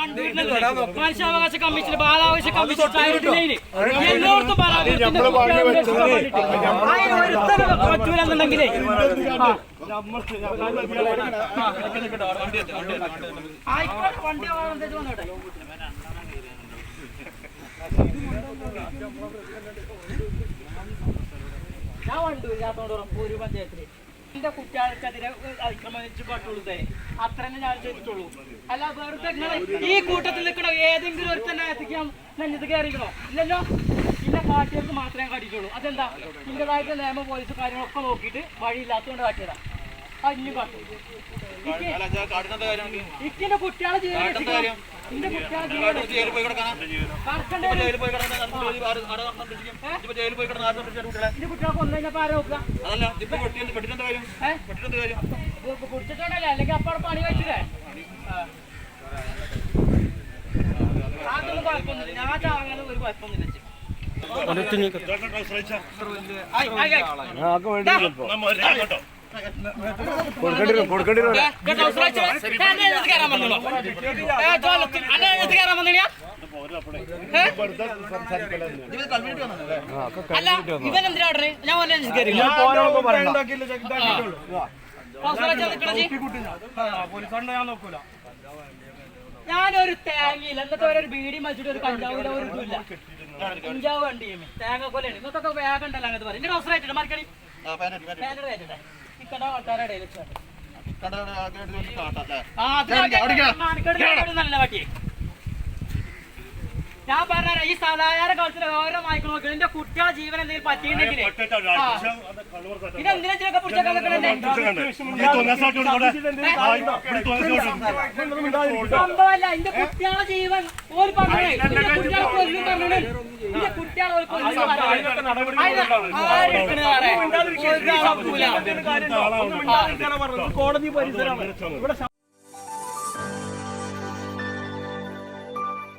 മനുഷ്യാവകാശ കമ്മീഷൻ ബാലാവകാശ കമ്മീഷൻ എല്ലായിടത്തും പറ്റൂലെന്നുണ്ടെങ്കിലേ ആയിക്കോട്ടെ വണ്ടി വന്നോട്ടെ ഞാൻ വണ്ടൂരില്ലാത്തോണ്ട് ഉറപ്പൂര് പഞ്ചായത്തിൽ. എന്റെ കുട്ടികൾക്കെതിരെ അതിക്രമിച്ച് പറ്റുള്ളൂ അത്ര ഞാൻ ചെയ്തിട്ടുള്ളൂ അല്ല വെറുതെ ഈ കൂട്ടത്തിൽ നിൽക്കണോ? ഏതെങ്കിലും ഒരു തന്നെ എത്തിക്കാൻ നെഞ്ഞത് കയറിക്കണോ ഇല്ലല്ലോ. ഇന്ന കാട്ടിയവർക്ക് മാത്രമേ കാട്ടിയിട്ടുള്ളൂ. അതെന്താ? ഇന്റേതായിട്ട് നിയമ പോലീസ് കാര്യങ്ങളൊക്കെ നോക്കിയിട്ട് വഴിയില്ലാത്തതുകൊണ്ട് കാട്ടിയതാ. അതിനും കാട്ടും. ഇക്കിന്റെ കുട്ടികളെ ജയിലിൽ പോയി കുട്ടികളെ? കുടിച്ചിട്ടുണ്ടല്ലേ? അല്ലെങ്കിൽ അപ്പാടെ പണി വെച്ചില്ലേ? അതൊന്നും കുഴപ്പമൊന്നുമില്ല ഞാൻ അങ്ങനെ ഒരു കുഴപ്പമൊന്നുമില്ല ആയി, ആയി. കൊടുക്കേണ്ടി ഞാൻ? അല്ല, ഇവൻ എന്തിനാ? ഞാൻ ജി? ഞാനൊരു തേങ്ങയില്ല. എന്നിട്ട് ഒരു ബീഡി മരിച്ചിട്ട് ഒരു കഞ്ചാവിന്റെ ഒരു ഇതുമില്ല. കഞ്ചാവ് വണ്ടിയും തേങ്ങ കൊല്ലാണ് ഇന്നത്തൊക്കെ വേഗം ഉണ്ടല്ലോ അങ്ങനത്തെ പറയും. എന്റെ അവസരമായിട്ടുണ്ട് മറിക്കണി ഇടയിൽ വെച്ചാണ് ഞാൻ പറഞ്ഞ ഈ സാധാരണ കാലത്തിൽ ഓരോ മയക്കും നോക്കി എന്റെ കുട്ടികളെ ജീവൻ എന്തെങ്കിലും പറ്റിയിട്ടുണ്ടെങ്കിൽ ഇതെന്തിനാ ഇതിനൊക്കെ പിടിച്ചേക്കാൻ നിൽക്കണേ? സംഭവമല്ല എന്റെ കുട്ടികളെ ജീവൻ ഒരു പറഞ്ഞു കുട്ടികളെ കൊല്ലും പറഞ്ഞേ എന്റെ കുട്ടികളെ കോടതി പരിസരമാണ് ഇവിടെ